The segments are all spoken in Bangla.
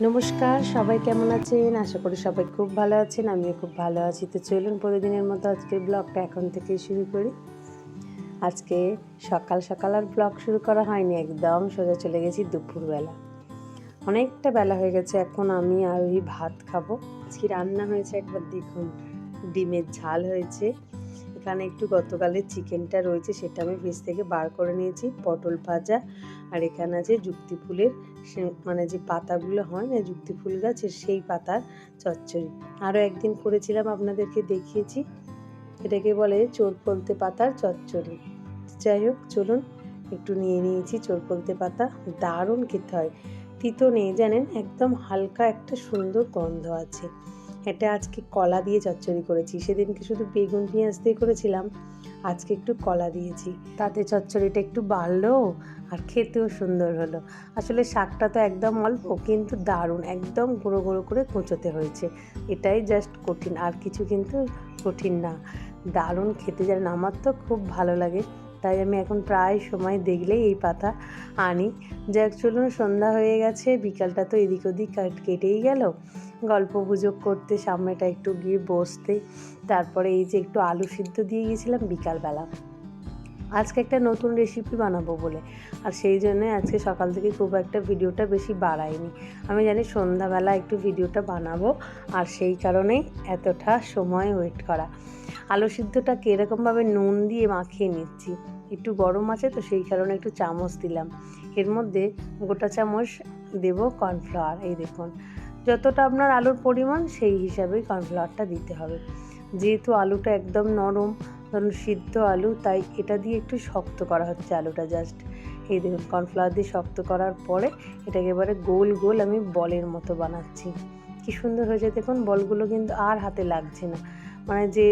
নমস্কার, সবাই কেমন আছেন? আশা করি সবাই খুব ভালো আছেন, আমিও খুব ভালো আছি। তো চলুন প্রতিদিনের মতো আজকের ব্লগটা এখন থেকেই শুরু করি। আজকে সকাল সকাল আর ব্লগ শুরু করা হয়নি, একদম সোজা চলে গেছি দুপুরবেলা। অনেকটা বেলা হয়ে গেছে, এখন আমি আর ওই ভাত খাব। আজকে রান্না হয়েছে একবার দেখুন, ডিমের ঝাল হয়েছে। এখানে একটু গতকালের চিকেনটা রয়েছে, সেটা আমি ফ্রিজ থেকে বার করে নিয়েছি, পটল ভাজা, আর এখানে আছে যুক্তি ফুলের মানে যে পাতাগুলো হয় না, যুক্তি ফুল গাছের সেই পাতার চচ্চড়ি। আরও একদিন করেছিলাম, আপনাদেরকে দেখিয়েছি। এটাকে বলে চোর পলতে পাতার চচ্চড়ি। যাই হোক, চলুন একটু নিয়ে নিয়েছি চোর পলতে পাতা। দারুণ খেতে হয়। তিতো নেই, জানেন? একদম হালকা একটা সুন্দর গন্ধ আছে। এটা আজকে কলা দিয়ে চচ্চড়ি করেছি। সেদিনকে শুধু বেগুন পেঁয়াজ দিয়ে করেছিলাম, আজকে একটু কলা দিয়েছি। তাতে চচ্চড়িটা একটু বাড়লো আর খেতেও সুন্দর হলো। আসলে শাকটা তো একদম অল্প, কিন্তু দারুণ, একদম গুঁড়ো গুঁড়ো করে কুঁচোতে হয়েছে। এটাই জাস্ট কঠিন, আর কিছু কিন্তু কঠিন না। দারুণ খেতে জানেন, আমার তো খুব ভালো লাগে। তাই আমি এখন প্রায় সময় দেখলেই এই পাতা আনি। যাক, চলুন সন্ধ্যা হয়ে গেছে, বিকালটা তো এদিক ওদিক কাট- কেটেই গেল। গল্প গুজব করতে, সামনেটা একটু গিয়ে বসতে, তারপরে এই যে একটু আলু সিদ্ধ দিয়ে গিয়েছিলাম বিকালবেলা। আজকে একটা নতুন রেসিপি বানাবো বলে। আর সেই জন্য আজকে সকাল থেকে খুব একটা ভিডিওটা বেশি বাড়াইনি। আমি জানি সন্ধ্যাবেলা একটু ভিডিওটা বানাবো, আর সেই কারণেই এতটা সময় ওয়েট করা। আলু সিদ্ধটা কীরকমভাবে নুন দিয়ে মাখিয়ে নিচ্ছি। একটু গরম আছে তো সেই কারণে একটু চামচ দিলাম। এর মধ্যে গোটা চামচ দেব কর্নফ্লাওয়ার এই দেখুন। যতটা আপনার আলুর পরিমাণ, সেই হিসাবেই কর্নফ্লাওয়ারটা দিতে হবে। যেহেতু আলুটা একদম নরম, ধরুন সিদ্ধ আলু, তাই এটা দিয়ে একটু শক্ত করা হচ্ছে আলুটা জাস্ট এই দেখুন, কর্নফ্লাওয়ার দিয়ে শক্ত করার পরে এটাকে এবারে গোল গোল আমি বলের মতো বানাচ্ছি। কি সুন্দর হয়েছে দেখুন, বলগুলো কিন্তু আর হাতে লাগছে না। মানে যে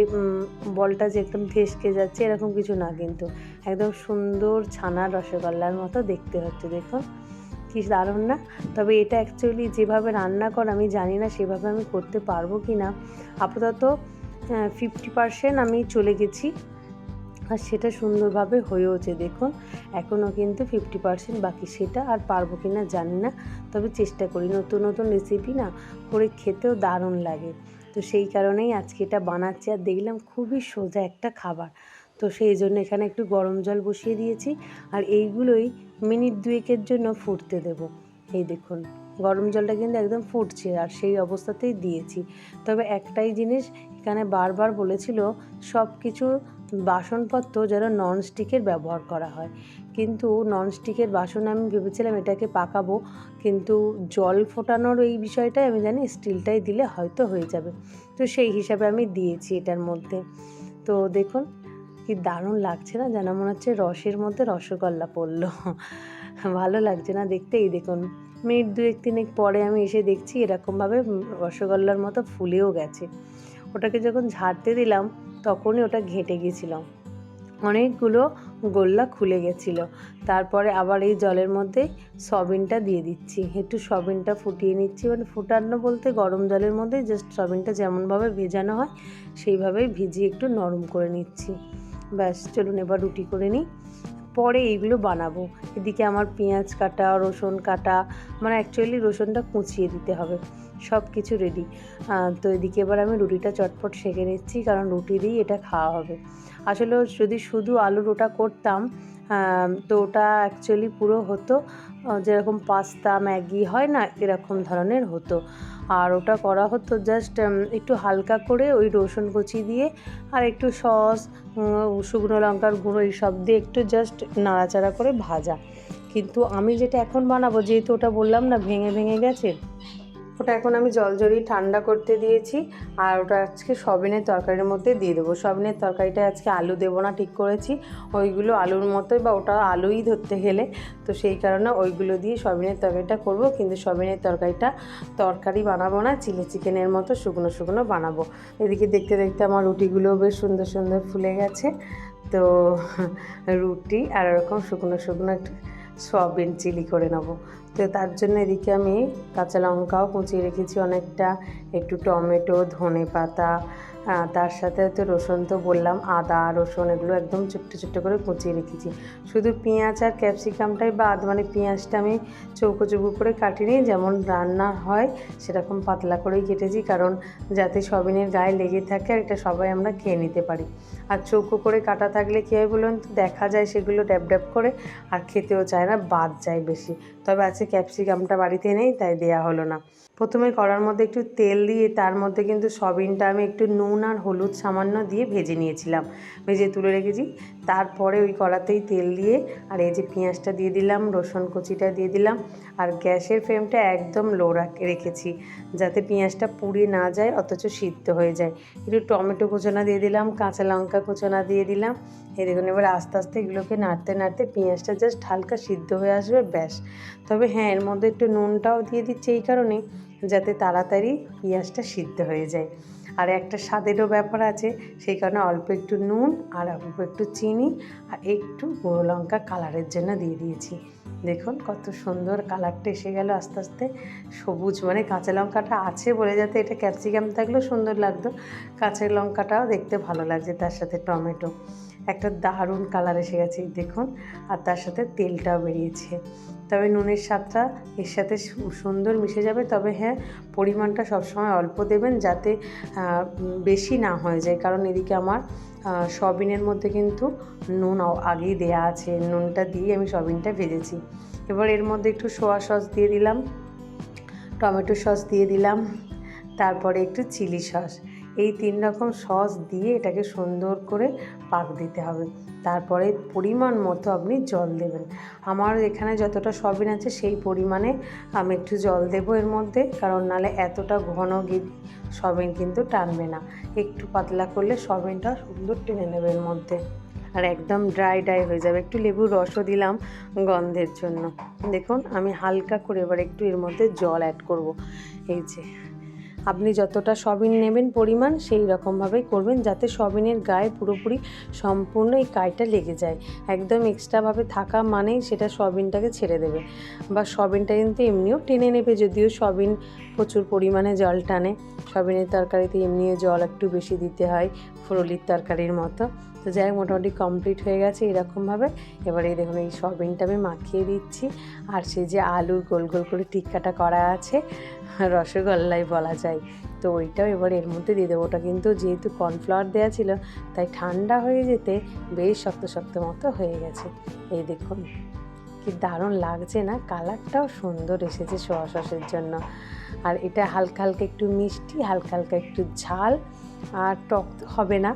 বলটা যে একদম ভেসকে যাচ্ছে, এরকম কিছু না কিন্তু। একদম সুন্দর ছানার রসগোল্লার মতো দেখতে হচ্ছে, দেখুন। কি দারুণ না। তবে এটা অ্যাকচুয়ালি যেভাবে রান্না কর, আমি জানি না সেভাবে আমি করতে পারব কি না আপাতত ফিফটি পার্সেন্ট আমি চলে গেছি। আর সেটা সুন্দরভাবে হয়েওছে দেখুন। এখনও কিন্তু ফিফটি পার্সেন্ট বাকি, সেটা আর পারব কি না জানি না। তবে চেষ্টা করি, নতুন নতুন রেসিপি না করে খেতেও দারুণ লাগে। তো সেই কারণেই আজকে এটা বানাচ্ছি। আর দেখলাম খুবই সোজা একটা খাবার। তো সেই জন্য এখানে একটু গরম জল বসিয়ে দিয়েছি আর এইগুলোই মিনিট দুয়েকের জন্য ফুটতে দেব। এই দেখুন, গরম জলটা কিন্তু একদম ফুটছে আর সেই অবস্থাতেই দিয়েছি। তবে একটাই জিনিস এখানে বারবার বলেছিল, সব কিছু বাসনপত্র যেন ননস্টিকের ব্যবহার করা হয়। কিন্তু ননস্টিকের বাসন আমি ভেবেছিলাম এটাকে পাকাবো, কিন্তু জল ফোটানোর এই বিষয়টাই আমি জানি স্টিলটাই দিলে হয়তো হয়ে যাবে। তো সেই হিসাবে আমি দিয়েছি এটার মধ্যে। তো দেখুন কি দারুণ লাগছে না? যেন মনে হচ্ছে রসের মধ্যে রসগোল্লা পড়ল। ভালো লাগছে না দেখতে এই দেখুন, মিনিট দুয়েক, তিনেক পরে আমি এসে দেখছি এরকমভাবে রসগোল্লার মতো ফুলেও গেছে। ওটাকে যখন ঝাড়তে দিলাম, তখনই ওটা ঘেঁটে গেছিলাম অনেকগুলো গোল্লা খুলে গেছিল। তারপরে আবার এই জলের মধ্যে সবিনটা দিয়ে দিচ্ছি। একটু সবিনটা ফুটিয়ে নিচ্ছি। মানে ফুটানো বলতে গরম জলের মধ্যে জাস্ট সবিনটা যেমনভাবে ভেজানো হয়, সেইভাবেই ভিজিয়ে একটু নরম করে নিচ্ছি। ব্যাস, চলুন এবার রুটি করে নিই। পরে এইগুলো বানাবো। এদিকে আমার পেঁয়াজ কাটা, রসুন কাটা মানে অ্যাকচুয়ালি রসুনটা কুচিয়ে দিতে হবে। সব কিছু রেডি তো এদিকে এবার আমি রুটিটা চটপট সেঁকে নিচ্ছি, কারণ রুটি দিয়েই এটা খাওয়া হবে। আসলে যদি শুধু আলুর ওটা করতাম তো ওটা অ্যাকচুয়ালি পুরো হতো। যেরকম পাস্তা, ম্যাগি হয় না, এরকম ধরনের হতো। আর ওটা করা হতো জাস্ট একটু হালকা করে ওই রসুন কুচি দিয়ে আর একটু সস শুকনো লঙ্কার গুঁড়ো এইসব দিয়ে একটু জাস্ট নাড়াচাড়া করে ভাজা। কিন্তু আমি যেটা এখন বানাবো, যেহেতু ওটা বললাম না, ভেঙে ভেঙে গেছে ওটা এখন আমি জল জড়িয়ে ঠান্ডা করতে দিয়েছি আর ওটা আজকে সবিনের তরকারির মধ্যে দিয়ে দেবো। সবিনের তরকারিটা আজকে আলু দেবো না, ঠিক করেছি। ওইগুলো আলুর মতোই বা ওটা আলুই ধরতে গেলে, তো সেই কারণে ওইগুলো দিয়ে সবিনের তরকারিটা করব। কিন্তু সবিনের তরকারিটা তরকারি বানাবো না, চিলি চিকেনের মতো শুকনো শুকনো বানাবো। এদিকে দেখতে দেখতে আমার রুটিগুলোও বেশ সুন্দর সুন্দর ফুলে গেছে। তো রুটি আর এরকম শুকনো শুকনো একটু সয়াবিন, চিলি করে নেব। তো তার জন্য এদিকে আমি কাঁচা লঙ্কাও কুচিয়ে রেখেছি অনেকটা। একটু টমেটো ধনে পাতা তার সাথে হয়তো রসুন তো বললাম, আদা, রসুন এগুলো একদম ছোট্ট ছোট্ট করে কুচিয়ে রেখেছি। শুধু পেঁয়াজ আর ক্যাপসিকামটাই বাদ মানে পেঁয়াজটা আমি চৌকো চৌকো করে কাটিনি যেমন রান্না হয় সেরকম পাতলা করেই কেটেছি, কারণ যাতে সবিনের গায়ে লেগে থাকে আর এটা সবাই আমরা খেয়ে নিতে পারি। আর চৌকো করে কাটা থাকলে কী হয় বলুন তো, দেখা যায় সেগুলো ড্যাব ড্যাব করে আর খেতেও চায় না, বাদ যায় বেশি। তবে আছে ক্যাপসিকামটা বাড়িতে নেই, তাই দেয়া হলো না। প্রথমে কড়ার মধ্যে একটু তেল দিয়ে, তার মধ্যে কিন্তু সবিনটা আমি একটু নুন আর হলুদ সামান্য দিয়ে ভেজে নিয়েছিলাম। ভেজে তুলে রেখেছি। তারপরে ওই কড়াতেই তেল দিয়ে আর এই যে পেঁয়াজটা দিয়ে দিলাম, রসুন কুচিটা দিয়ে দিলাম আর গ্যাসের ফ্লেমটা একদম লো রেখেছি যাতে পেঁয়াজটা পুড়ে না যায়, অথচ সিদ্ধ হয়ে যায়। একটু টমেটো কুচোনা দিয়ে দিলাম, কাঁচা লঙ্কা কুচোনা দিয়ে দিলাম। এই দেখুন, এবার আস্তে আস্তে এগুলোকে নাড়তে নাড়তে পেঁয়াজটা জাস্ট হালকা সিদ্ধ হয়ে আসবে, ব্যাস। তবে হ্যাঁ এর মধ্যে একটু নুনটাও দিয়ে দিচ্ছি এই কারণেই যাতে তাড়াতাড়ি পেঁয়াজটা সিদ্ধ হয়ে যায়। আর একটা স্বাদেরও ব্যাপার আছে, সেই কারণে অল্প একটু নুন আর অল্প একটু চিনি আর একটু গুঁড়ো লঙ্কা কালারের জন্য দিয়ে দিয়েছি। দেখুন কত সুন্দর কালারটা এসে গেল আস্তে আস্তে। সবুজ মানে কাঁচা লঙ্কাটা আছে বলে যাতে এটা ক্যাপসিকাম থাকলেও সুন্দর লাগতো। কাঁচা লঙ্কাটাও দেখতে ভালো লাগছে তার সাথে টমেটো। একটা দারুণ কালার এসে গেছে, দেখুন। আর তার সাথে তেলটাও বেরিয়েছে। তবে নুনের স্বাদটা এর সাথে সুন্দর মিশে যাবে। তবে হ্যাঁ পরিমাণটা সবসময় অল্প দেবেন যাতে বেশি না হয়ে যায়। কারণ এদিকে আমার আহ, সয়াবিনের মধ্যে কিন্তু নুন আগেই দেয়া আছে। নুনটা দিয়ে আমি সয়াবিনটা ভেজেছি। এবার এর মধ্যে একটু সোয়া সস দিয়ে দিলাম টমেটো সস দিয়ে দিলাম তারপরে একটু চিলি সস। এই তিন রকম সস দিয়ে এটাকে সুন্দর করে পাক দিতে হবে। তারপরে পরিমাণ মতো আপনি জল দেবেন। আমার এখানে যতটা সবিন আছে সেই পরিমাণে আমি একটু জল দেবো এর মধ্যে, কারণ নালে এতটা ঘন সবিন কিন্তু টানবে না। একটু পাতলা করলে সবিনটা সুন্দর টেনে নেবে এর মধ্যে। আর একদম ড্রাই ড্রাই হয়ে যাবে। একটু লেবুর রসও দিলাম গন্ধের জন্য। দেখুন, আমি হালকা করে এবার একটু এর মধ্যে জল অ্যাড করব। এই যে আপনি যতটা সবিন নেবেন পরিমাণ, সেই রকমভাবেই করবেন যাতে সবিনের গায়ে পুরোপুরি সম্পূর্ণ এই কাইটা লেগে যায়। একদম এক্সট্রাভাবে থাকা মানেই সেটা সবিনটাকে ছেড়ে দেবে। বা সবিনটা কিন্তু এমনিও টেনে নেবে, যদিও সবিন প্রচুর পরিমাণে জল টানে। সবিনের তরকারিতে এমনিও জল একটু বেশি দিতে হয় ফুরলির তরকারির মতো। তো যাই মোটামুটি কমপ্লিট হয়ে গেছে এরকমভাবে। এবার দেখুন, এই সবিনটা আমি মাখিয়ে দিচ্ছি। আর সেই যে আলুর গোল গোল করে টিক্কাটা করা আছে, রসগোল্লাই বলা যায়, তো ওইটাও এবার এর মধ্যে দিয়ে দেবো। ওটা কিন্তু যেহেতু কর্নফ্লাওয়ার দেওয়া ছিল, তাই ঠান্ডা হয়ে যেতে বেশ শক্ত শক্ত মতো হয়ে গেছে। এই দেখুন, কি দারুণ লাগছে না? কালারটাও সুন্দর এসেছে সোয়া সসের জন্য। আর এটা হালকা হালকা একটু মিষ্টি, হালকা হালকা একটু ঝাল, আর টক তো হবে না।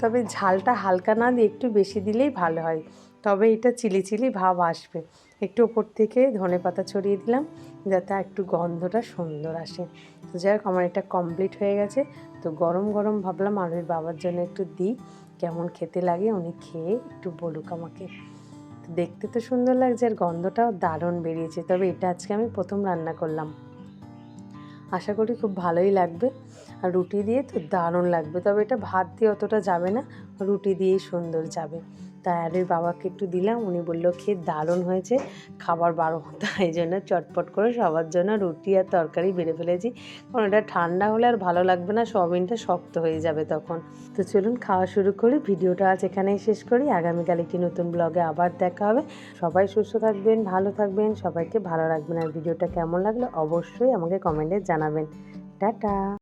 তবে ঝালটা হালকা না দিয়ে একটু বেশি দিলেই ভালো হয়। তবে এটা চিলি চিলি ভাব আসবে। একটু ওপর থেকে ধনে পাতা ছড়িয়ে দিলাম, যাতে একটু গন্ধটা সুন্দর আসে। তো যাই হোক, আমার এটা কমপ্লিট হয়ে গেছে। তো গরম গরম ভাবলাম আলুর বাবার জন্য একটু দিই, কেমন খেতে লাগে উনি খেয়ে একটু বলুক আমাকে। দেখতে তো সুন্দর লাগছে আর গন্ধটাও দারুণ বেরিয়েছে। তবে এটা আজকে আমি প্রথম রান্না করলাম। আশা করি খুব ভালোই লাগবে। আর রুটি দিয়ে তো দারুণ লাগবে, তবে এটা ভাত দিয়ে অতটা যাবে না, রুটি দিয়েই সুন্দর যাবে। তাই আরের বাবাকে একটু দিলাম, উনি বলল, খেয়ে দারুণ হয়েছে, খাবার বারো তাই জন্য চটপট করে সবার জন্য রুটি আর তরকারি বেড়ে ফেলেছি। কারণ এটা ঠান্ডা হলে আর ভালো লাগবে না সবিনটা শক্ত হয়ে যাবে তখন। তো চলুন খাওয়া শুরু করি, ভিডিওটা আজ এখানেই শেষ করি। আগামীকাল একটি নতুন ব্লগে আবার দেখা হবে। সবাই সুস্থ থাকবেন, ভালো থাকবেন, সবাইকে ভালো রাখবেন। আর ভিডিওটা কেমন লাগল অবশ্যই আমাকে কমেন্টে জানাবেন। টাটা!